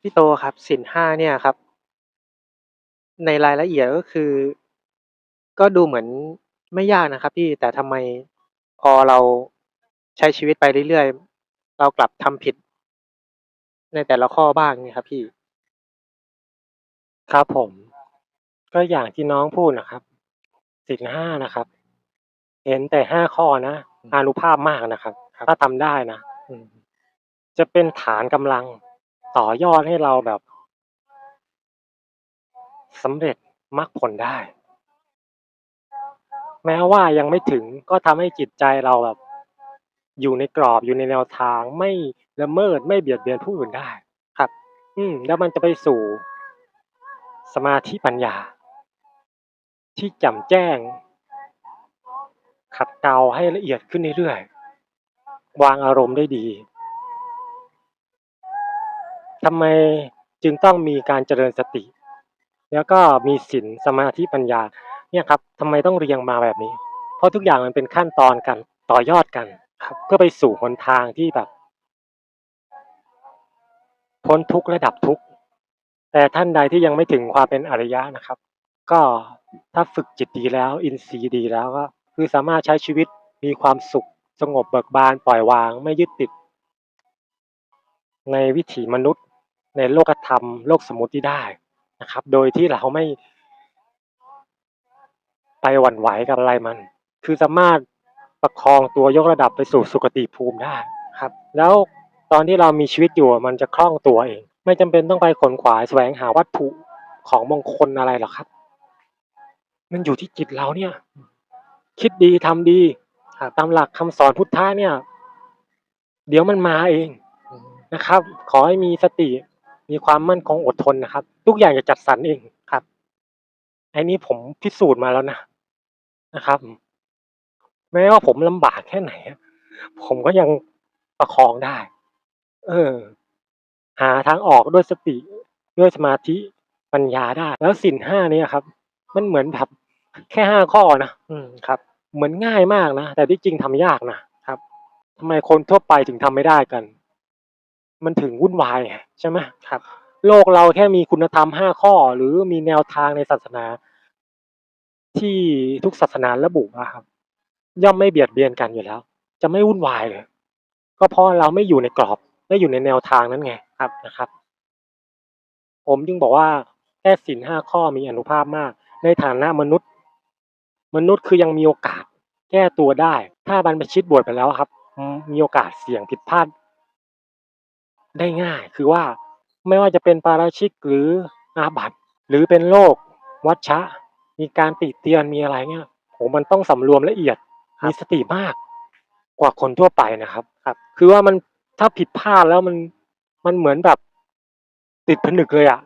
พี่โตครับ ศีลห้าเนี่ยครับ ในรายละเอียดก็คือ ก็ดูเหมือนไม่ยากนะครับพี่ แต่ทำไมพอเราใช้ชีวิตไปเรื่อย ๆ เรากลับทำผิดในแต่ละข้อบ้างเนี่ยครับพี่ ครับผม ก็อย่างที่น้องพูดนะครับ ศีลห้านะครับ เห็นแต่ห้าข้อนะอืมอานุภาพมากนะครับ ครับ ถ้าทำได้นะ อืมจะเป็นฐานกำลัง ต่อยอดให้เราแบบสำเร็จมรรคผลได้ แม้ว่ายังไม่ถึงก็ทำให้จิตใจเราแบบ อยู่ในกรอบอยู่ในแนวทางไม่ละเมิดไม่เบียดเบียนผู้อื่นได้ ครับ อืม แล้วมันจะไปสู่ สมาธิปัญญา ที่จ่มแจ้ง ขัดเกลาให้ละเอียดขึ้นเรื่อยๆวางอารมณ์ได้ดี ทำไมจึงต้องมีการเจริญสติ แล้วก็มีศีลสมาธิปัญญาเนี่ยครับทำไมต้องเรียงมาแบบนี้ เพราะทุกอย่างมันเป็นขั้นตอนกันต่อยอดกันครับ เพื่อไปสู่หนทางที่แบบ พ้นทุกข์และดับทุกข์แต่ท่านใดที่ยังไม่ถึงความเป็นอริยะนะครับ ก็ถ้าฝึกจิตดีแล้ว อินทรีย์ดีแล้วก็คือสามารถใช้ชีวิตมีความสุขสงบเบิกบานปล่อยวางไม่ยึดติด ในวิถีมนุษย์ ในโลกธรรม โลกสมมติได้นะครับ โดยที่เราไม่ไปหวั่นไหวกับอะไรมัน คือสามารถประคองตัวยกระดับไปสู่สุคติภูมิได้ครับ แล้วตอนที่เรามีชีวิตอยู่มันจะคล่องตัวเอง ไม่จำเป็นต้องไปขนขวายแสวงหาวัตถุของมงคลอะไรหรอกครับ มันอยู่ที่จิตเราเนี่ย คิดดีทำดีตามหลักคำสอนพุทธะเนี่ย เดี๋ยวมันมาเองนะครับ ขอให้มีสติ มีความมั่นคงอดทนนะครับ ทุกอย่างจะจัดสรรเองครับไอ้นี้ผมพิสูจน์มาแล้วนะนะครับ แม้ว่าผมลำบากแค่ไหนผมก็ยังประคองได้ เออ หาทางออกด้วยสติด้วยสมาธิปัญญาได้ แล้วสินห้าเนี่ยครับ มันเหมือนแบบแค่ห้าข้อนะอืมครับ เหมือนง่ายมากนะแต่ที่จริงทำยากนะครับทำไมคนทั่วไปถึงทำไม่ได้กัน มันถึงวุ่นวายไงใช่ไหมครับ โลกเราแค่มีคุณธรรมห้าข้อ หรือมีแนวทางในศาสนา ที่ทุกศาสนาระบุอะครับ ย่อมไม่เบียดเบียนกันอยู่แล้ว จะไม่วุ่นวายเลย ก็เพราะเราไม่อยู่ในกรอบ ไม่อยู่ในแนวทางนั้นไงครับนะครับ ผมจึงบอกว่าแค่สินห้าข้อมีอนุภาพมาก ในฐานะมนุษย์ มนุษย์คือยังมีโอกาส แก้ตัวได้ ถ้าบรรพชิตบวชไปแล้วครับอืมมีโอกาสเสี่ยงผิดพลาด ได้ง่าย คือว่าไม่ว่าจะเป็นปาราชิกหรืออาบัติหรือเป็นโรควัชชะ มีการติเตียนมีอะไรเงี้ยโหมันต้องสำรวมละเอียดครับมีสติมากกว่าคนทั่วไปนะครับ ครับ คือว่ามันถ้าผิดพลาดแล้วมันมันเหมือนแบบติดผนึกเลยอะ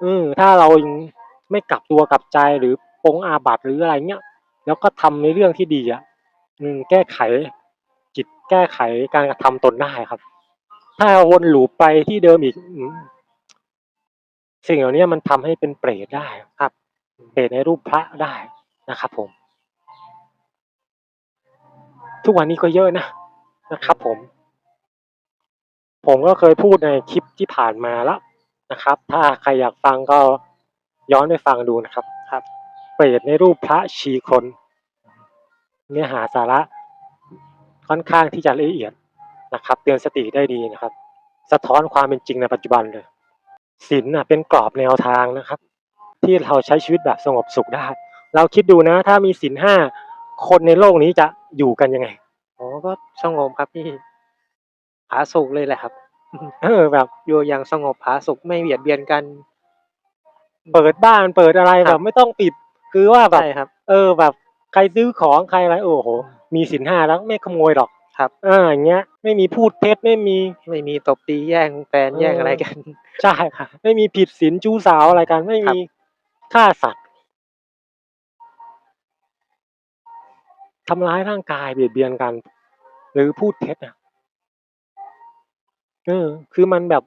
เออถ้าเรายังไม่กลับตัวกลับใจหรือปรงอาบัติหรืออะไรเงี้ยแล้วก็ทำในเรื่องที่ดีอะอืมแก้ไขจิตแก้ไขการกระทำตนได้ครับ ถ้าวนลูปไปที่เดิมอีกอืมสิ่งเหล่านี้มันทำให้เป็นเปรตได้ครับ เปรตในรูปพระได้นะครับผม ทุกวันนี้ก็เยอะนะนะครับ ผม ผมก็เคยพูดในคลิปที่ผ่านมาแล้วนะครับ ถ้าใครอยากฟังก็ย้อนไปฟังดูนะครับ ครับ เปรตในรูปพระชีคน เนื้อหาสาระค่อนข้างที่จะละเอียด นะครับ เตือนสติได้ดีนะครับ สะท้อนความเป็นจริงในปัจจุบันเลยศีลน่ะเป็นกรอบแนวทางนะครับ ที่เราใช้ชีวิตแบบสงบสุขได้ เราคิดดูนะ ถ้ามีศีลห้าคนในโลกนี้จะอยู่กันยังไงอ๋อก็สงบครับพี่ผาสุกเลยแหละครับ เออแบบอยู่อย่างสงบผาสุกไม่เบียดเบียนกัน เปิดบ้านเปิดอะไรคแบรับบไม่ต้องปิด คือว่าแบบ ใช่ครับ เออแบบใครซื้อของใครอะไรโอ้โห มีสินห้าแล้วไม่ขโมยหรอก ครับอ่าอย่างเงี้ยไม่มีพูดเท็จไม่มีไม่มีตบตีแย่งแฟนเออแย่งอะไรกัน ใช่ค่ะ ไม่มีผิดศีลจู้สาวอะไรกันไม่ครับมีฆ่าสัตว์ทำร้ายร่างกายเบียดเบียนกัน หรือพูดเท็จอะเออ คือมันแบบ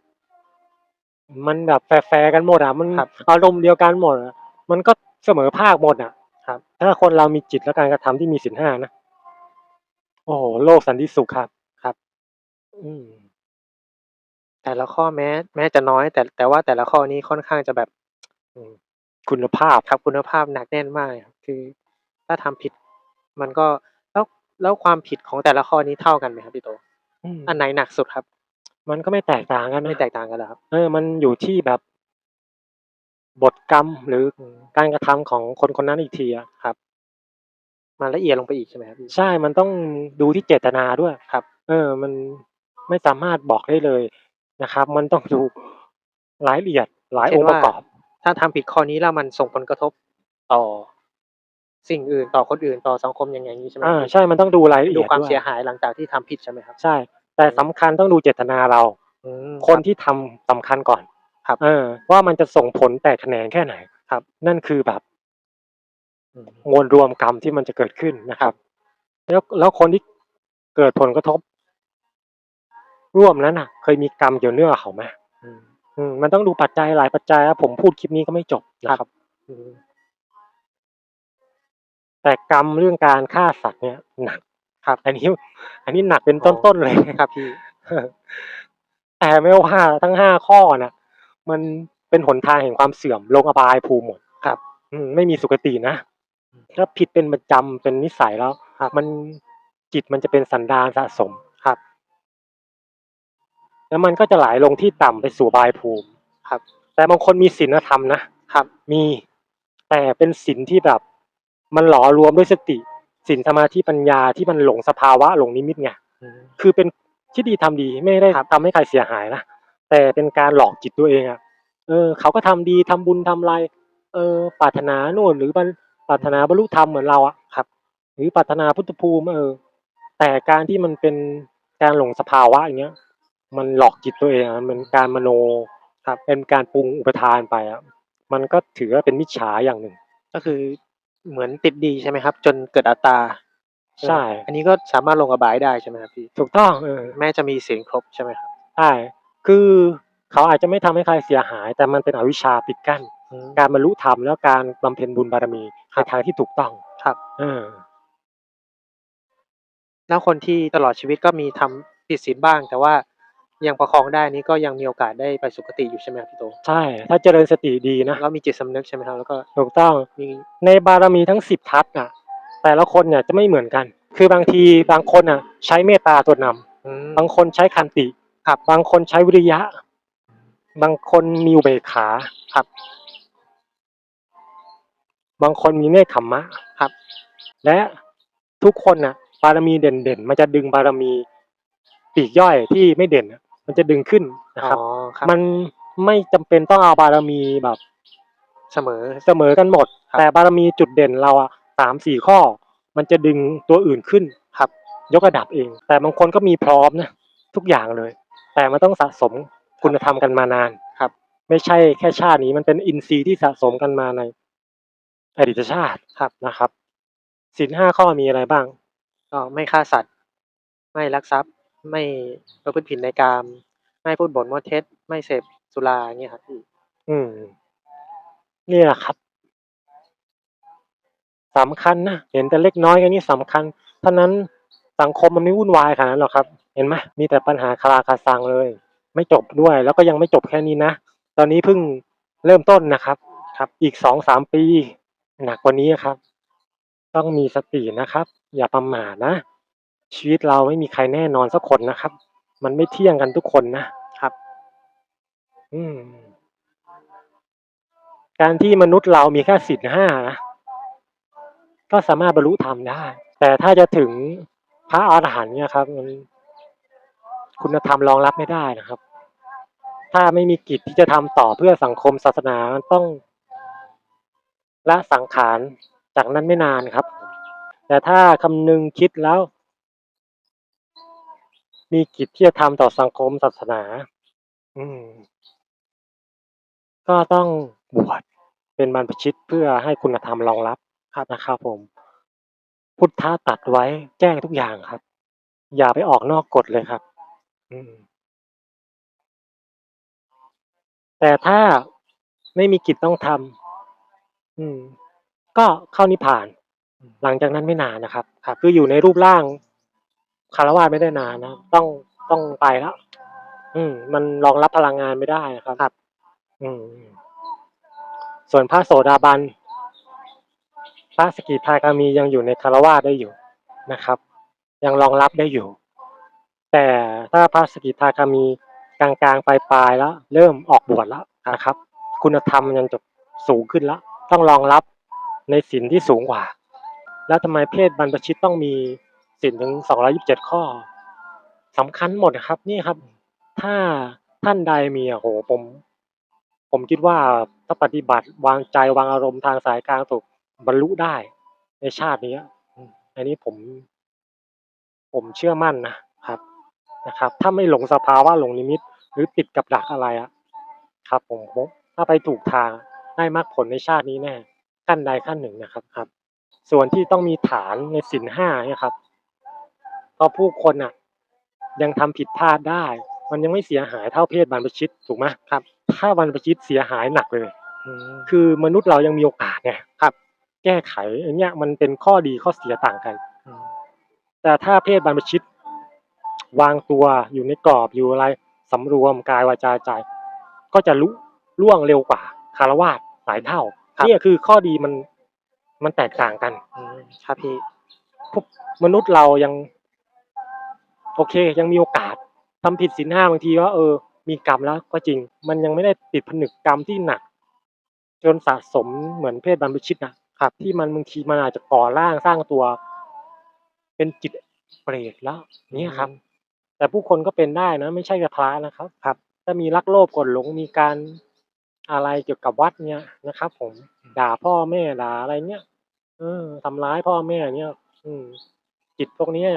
มันแบบแฟร์ๆกันหมดอะมันครับอารมณ์เดียวกันหมดอะมันก็เสมอภาคหมดอะ ครับ ถ้าคนเรามีจิตและการกระทำที่มีศีลห้านะ โอ้โหโลกสันติสุขครับ ครับ อืม แต่ละข้อแม้ แม้จะน้อย แต่ แต่ว่าแต่ละข้อนี้ค่อนข้างจะแบบ อืม คุณภาพครับ คุณภาพหนักแน่นมากเลยครับ คือถ้าทำผิดมันก็ แล้ว แล้วความผิดของแต่ละข้อนี้เท่ากันไหมครับพี่โต?อืม อันไหนหนักสุดครับ?มันก็ไม่แตกต่างกันนะไม่แตกต่างกันเหรอครับ?เออ มันอยู่ที่แบบ บทกรรม หรืออืม การกระทำของคนคนนั้นอีกทีอะครับ มันละเอียดลงไปอีกใช่ไหมครับพี่?ใช่ มันต้องดูที่เจตนาด้วยครับ เออ มันไม่สามารถบอกได้เลยนะครับ มันต้องดูรายละเอียดหลายเช่อนงค์วป่าระกอบ ถ้าทำผิดข้อนี้แล้วมันส่งผลกระทบต่อสิ่งอื่นต่อคนอื่นต่อสังคมยังไงงี้ใช่ไหมอาพี่?ใช่ มันต้องดูรายละเอีดูยดความด้วเสียยหายหลังจากที่ทำผิดใช่ไหมครับ?ใช่ แต่อืมสำคัญต้องดูเจตนาเรา อืม คนรับที่ทำสำคัญก่อนครับเออ ว่ามันจะส่งผลแตกแขนงแค่ไหนครับ นั่นคือแบบอื มมวลรวมกรรมที่มันจะเกิดขึ้นนะคครัรับบแล้วแล้วคนที่เกิดผลกระทบ ร่วมนั้นน่ะ เคยมีกรรมเกี่ยวเนื่องกับเขาไหม?อืมอืมมันต้องดูปัจจัยหลายปัจจัยครับผมพูดคลิปนี้ก็ไม่จบนะคครัรับบอืมแต่กรรมเรื่องการฆ่าสัตว์เนี่ยหนักครับ อันนี้ อันนี้หนักเป็นอ๋อต้นๆเลยครับพี่แต่ไม่ว่าทั้ง5ข้อน่ะมันเป็นหนทางแห่งความเสื่อมลงอบายภูมิหมดครับ อืมไม่มีสุคตินะอืม ถ้าผิดเป็นประจำเป็นนิสัยแล้วครับมันจิตมันจะเป็นสันดานสะสมครับ แล้วมันก็จะไหลลงที่ต่ำไปสู่อบายภูมิครับ แต่บางคนมีศีลธรรมนะครับ มีแต่เป็นศีลที่แบบ มันหลอรวมด้วยสติศีลสมาธิปัญญาที่มันหลงสภาวะหลงนิมิตไงอืมคือเป็นคิดดีทำดีไม่ได้ครับทำให้ใครเสียหายนะแต่เป็นการหลอกจิตตัวเองอะเออ เขาก็ทำดีทำบุญทำอะไร เออปรารถนาโน่นหรือบรร ปรารถนาบรรลุธรรมเหมือนเราอะครับ หรือปรารถนาพุทธภูมิเออ แต่การที่มันเป็นการหลงสภาวะอย่างเงี้ย มันหลอกจิตตัวเองอะมันเป็นการมโนครับ เป็นการปรุงอุปทานไปอะมันก็ถือว่าเป็นมิจฉาอย่างหนึ่ง ก็คือเหมือนติดดีใช่ไหมครับ จนเกิดอัตตาใช่ อันนี้ก็สามารถลงอบายได้ใช่ไหมครับพี่?ถูกต้องเออแม้จะมีศีลครบใช่ไหมครับ?ใช่คือเขาอาจจะไม่ทำให้ใครเสียหาย แต่มันเป็นอวิชชาปิดกั้นอืมการบรรลุธรรมแล้วการบำเพ็ญบุญบารมีครั ในบทางที่ถูกต้องครับเออแล้วคนที่ตลอดชีวิตก็มีทำผิดศีลบ้าง แต่ว่ายังประคองได้นี่ก็ยังมีโอกาสได้ไปสุคติอยู่ใช่ไหมครับพี่โต?ใช่ ถ้าเจริญสติดีนะแล้วมีจิตสำนึกใช่ไหมครับ?แล้วก็ถูกต้องมีในบารมีทั้ง10ทัศน์น่ะ แต่ละคนเนี่ยจะไม่เหมือนกัน คือบางทีบางคนน่ะ ใช้เมตตาตัวนำอืมบางคนใช้ขันติครับบางคนใช้วิริยะ บางคนมีอุเบกขาครับ บางคนมีเนกขัมมะครับ และทุกคนน่ะบารมีเด่นๆมันจะดึงบารมีปลีกย่อยที่ไม่เด่นอะมันจะดึงขึ้นนะครัอ๋บอครับมันไม่จำเป็นต้องเอาบารมีแบบเสมอเสมอกันหมดครับแต่บารมีจุดเด่นเราอะ3-4ข้อ มันจะดึงตัวอื่นขึ้นครับ ยกระดับเอง แต่บางคนก็มีพร้อมนะทุกอย่างเลย แต่มันต้องสะสมคุณธรรมกันมานานครับ ไม่ใช่แค่ชาตินี้มันเป็นอินทรีย์ที่สะสมกันมาใน อดีตชาติครับนะครับศีล5ข้อมีอะไรบ้าง?ก็ไม่ฆ่าสัตว์ ไม่ลักทรัพย์ ไม่ประพฤติผิดในกามไม่พูดปดมดเท็จ ไม่เสพสุราอย่างงี้ครับพี่อืม นี่แหละครับสำคัญนะเห็นแต่เล็กน้อยอันนี้สำคัญฉะนั้นสังคมมันไม่วุ่นวายขนาดนั้นหรอกครับ เห็นไหมมีแต่ปัญหาคาราคาซังเลย ไม่จบด้วย แล้วก็ยังไม่จบแค่นี้นะ ตอนนี้เพิ่งเริ่มต้นนะครับ ครับ อีก2-3ปี หนักกว่านี้อะครับ ต้องมีสตินะครับ อย่าประมาทนะ ชีวิตเราไม่มีใครแน่นอนสักคนนะครับ มันไม่เที่ยงกันทุกคนนะครับ อืม การที่มนุษย์เรามีแค่ศีล5นะก็สามารถบรรลุธรรมได้ แต่ถ้าจะถึงพระอรหันต์เนี่ยครับมันคุณธรรมรองรับไม่ได้นะครับ ถ้าไม่มีกิจที่จะทำต่อเพื่อสังคมศาสนามันต้อง ละสังขารจากนั้นไม่นานครับ แต่ถ้าคำนึงคิดแล้ว มีกิจที่จะทำต่อสังคมศาสนา อืม ก็ต้องบวชเป็นบรรพชิตเพื่อให้คุณธรรมรองรับครับนะครับผม พุทธะตรัสไว้แจ้งทุกอย่างครับ อย่าไปออกนอกกฎเลยครับ อืมแต่ถ้าไม่มีกิจต้องทำ อืม ก็เข้านิพพานหลังจากนั้นไม่นานนะครับ ครับ คืออยู่ในรูปร่างฆราวาสไม่ได้นานนะต้อง ต้องไปแล้ว อืม มันรองรับพลังงานไม่ได้นะครับ ครับ อืม ส่วนพระโสดาบัน พระสกิทาคามียังอยู่ในคารวาสได้อยู่นะครับ ยังรองรับได้อยู่ แต่ถ้าพระสกิทาคามีกลาง ๆ ปลาย ๆ แล้ว เริ่มออกบวชแล้วนะครับ คุณธรรมยังจะสูงขึ้นแล้ว ต้องรองรับในศีลที่สูงกว่า แล้วทำไมเพศบรรพชิตต้องมีศีลถึงสองร้อยิบเจ็ดข้อสำคัญหมดนะครับนี่ครับ ถ้าท่านใดมีอะโหผมผมคิดว่าถ้าปฏิบัติวางใจวางอารมณ์ทางสายกลางถูกบรรลุได้ในชาตินี้อันนี้ผม ผมเชื่อมั่นนะครับนะครับ ถ้าไม่หลงสภาวะหลงนิมิต หรือติดกับดักอะไรอะครับ ผมถ้าไปถูกทาง ได้มรรคผลในชาตินี้แน่ขั้นใดขั้นหนึ่งนะครับครับ ส่วนที่ต้องมีฐานในศีลห้าเนี่ยครับเพราะผู้คนอะ ยังทำผิดพลาดได้ มันยังไม่เสียหายเท่าเพศบรรพชิตถูกไหมครับ ถ้าบรรพชิตเสียหายหนักเลยอืมคือมนุษย์เรายังมีโอกาสไงครับ แก้ไขอันเนี้ยมันเป็นข้อดีข้อเสียต่างกันอืมแต่ถ้าเพศบรรพชิต วางตัวอยู่ในกรอบอยู่อะไรสำรวมกายวาจาใจ ก็จะลุล่วงเร็วกว่า คารวาสหลายเท่าเนี่ยคือข้อดีมันมันแตกต่างกันอืมครับพี่ พวกมนุษย์เรายัง โอเค ยังมีโอกาสทำผิดศีลห้าบางทีก็เออ มีกรรมแล้วก็จริง มันยังไม่ได้ติดผนึกกรรมที่หนัก จนสะสมเหมือนเพศบรรพชิตนะครับ ที่มันบางทีมันอาจจะก่อร่างสร้างตัว เป็นจิตเปรตแล้วเนี่ยครับ แต่ผู้คนก็เป็นได้นะ ไม่ใช่แค่พระนะครับ ครับ ถ้ามีรักโลภกดหลงมีการ อะไรเกี่ยวกับวัดเนี่ยนะครับ ผมด่าพ่อแม่ด่าอะไรเนี่ยเออทำร้ายพ่อแม่เนี่ย อืม จิตพวกเนี้ย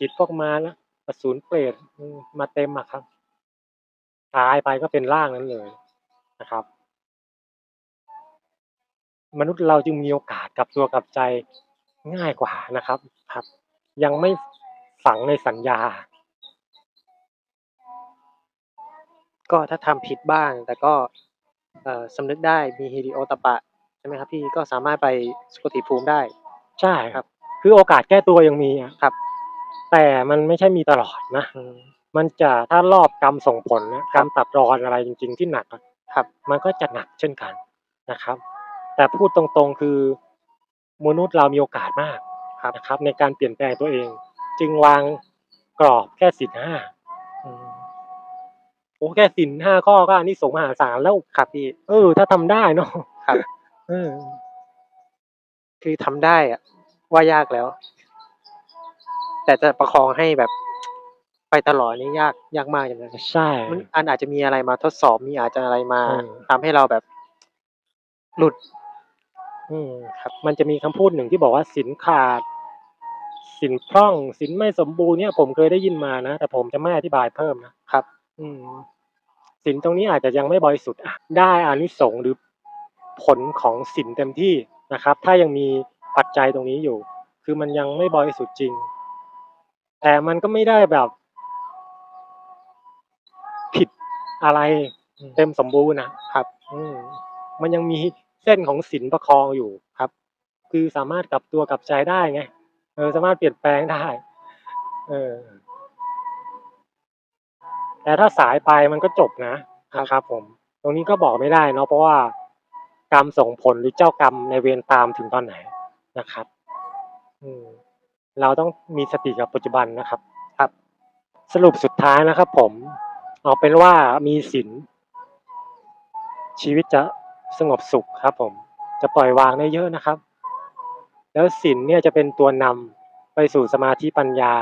จิตพวกมารนะอสูรเปรตอืมมาเต็มอะครับตายไปก็เป็นร่างนั้นเลยนะครับ มนุษย์เราจึงมีโอกาสกลับตัวกลับใจง่ายกว่านะครับ ครับ ยังไม่ฝังในสัญญา ก็ถ้าทำผิดบ้าง แต่ก็เอ่อ สำนึกได้มีฮิริโอตปปะใช่ไหมครับพี่ก็สามารถไปสุคติภูมิได้ ใช่ครับ คือโอกาสแก้ตัวยังมีอะครับ แต่มันไม่ใช่มีตลอดนะ อืม มันจะถ้ารอบกรรมส่งผลนะกรรมตัดรอนอะไรจริง ๆ ที่หนักอะครับ มันก็จะหนักเช่นกันนะครับ แต่พูดตรงๆคือมนุษย์เรามีโอกาสมากครับนะครับ ในการเปลี่ยนแปลงตัวเอง จึงวางกรอบแค่สินห้าอืม โอ้แค่สินห้าข้อก็อันนี้สงส์มหาศาลแล้วครับพี่ เออ ถ้าทำได้เนาะครับ เออ คือทำได้อะว่ายากแล้ว แต่จะประคองให้แบบไปตลอดนี่ยากยากมากอย่างนั้นใช่มันอันอาจจะมีอะไรมาทดสอบมีอาจจะอะไรมาอืมทำให้เราแบบ หลุด อืมครับ มันจะมีคำพูดหนึ่งที่บอกว่าสินขาดสินพร่องสินไม่สมบูรณ์เนี่ย ผมเคยได้ยินมานะแต่ผมจะไม่อธิบายเพิ่มนะครับ อืมสินตรงนี้อาจจะยังไม่บริสุทธิ์ได้อานิสงส์หรือผลของสินเต็มที่นะครับ ถ้ายังมีปัจจัยตรงนี้อยู่ คือมันยังไม่บริสุทธิ์จริง แต่มันก็ไม่ได้แบบผิดอะไรเต็มสมบูรณ์นะครับ อืมมันยังมีเส้นของศีลประคองอยู่ครับ คือสามารถกลับตัวกลับใจได้ไงเออสามารถเปลี่ยนแปลงได้ เออ แต่ถ้าสายไปมันก็จบนะนะครับผม ตรงนี้ก็บอกไม่ได้เนาะเพราะว่ากรรมส่งผลหรือเจ้ากรรมในเวรตามถึงตอนไหนนะครับ อืมเราต้องมีสติกับปัจจุบันนะครับ ครับ สรุปสุดท้ายนะครับ ผม เอาเป็นว่ามีศีลชีวิตจะสงบสุขครับ ผม จะปล่อยวางได้เยอะนะครับ แล้วศีลเนี่ยจะเป็นตัวนำไปสู่สมาธิปัญญา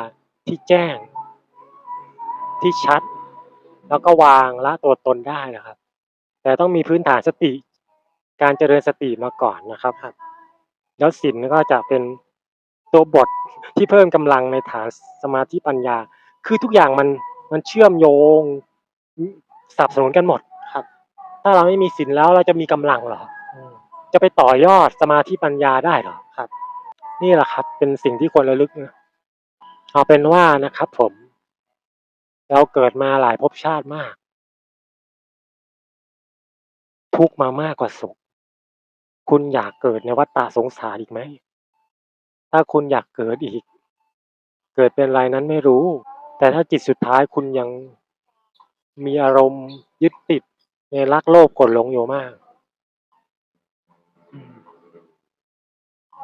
ที่แจ้ง ที่ชัด แล้วก็วางละตัวตนได้นะครับ แต่ต้องมีพื้นฐานสติ การเจริญสติมาก่อนนะครับแล้วศีลก็จะเป็นตัวบทที่เพิ่มกำลังในฐานสมาธิปัญญา คือทุกอย่างมันมันเชื่อมโยงสนับสนุนกันหมดครับ ถ้าเราไม่มีศีลแล้วเราจะมีกำลังเหรอจะไปต่อยอดสมาธิปัญญาได้เหรอครับ นี่แหละครับ เป็นสิ่งที่ควรระลึกนะเอาเป็นว่านะครับผม เราเกิดมาหลายภพชาติมาก ทุกมามากกว่าสุข คุณอยากเกิดในวัฏฏะสงสารอีกไหม ถ้าคุณอยากเกิดอีก เกิดเป็นอะไรนั้นไม่รู้ แต่ถ้าจิตสุดท้ายคุณยังมีอารมณ์ยึดติดในรักโลภกรธหลงอยู่มาก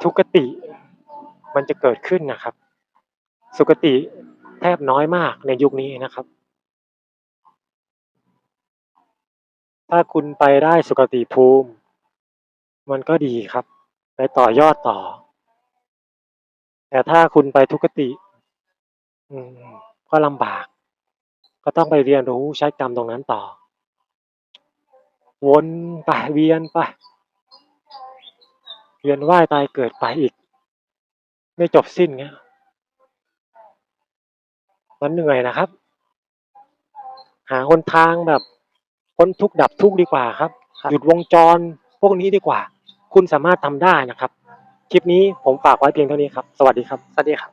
ทุกติมันจะเกิดขึ้นนะครับ สุคติ แทบน้อยมากในยุคนี้นะครับ ถ้าคุณไปได้สุคติภูมิ มันก็ดีครับ ไปต่อยอดต่อ แต่ถ้าคุณไปทุกติ อืม ก็ลำบาก ก็ต้องไปเรียนรู้ใช้กรรมตรงนั้นต่อ วนไปเวียนไปเวียนว่ายตายเกิดไปอีก ไม่จบสิ้นเงี้ย มันเหนื่อยนะครับ หาหนทางแบบพ้นทุกข์ดับทุกข์ดีกว่าครับครับ หยุดวงจรพวกนี้ดีกว่า คุณสามารถทำได้นะครับ คลิปนี้ผมฝากไว้เพียงเท่านี้ครับ สวัสดีครับ สวัสดีครับ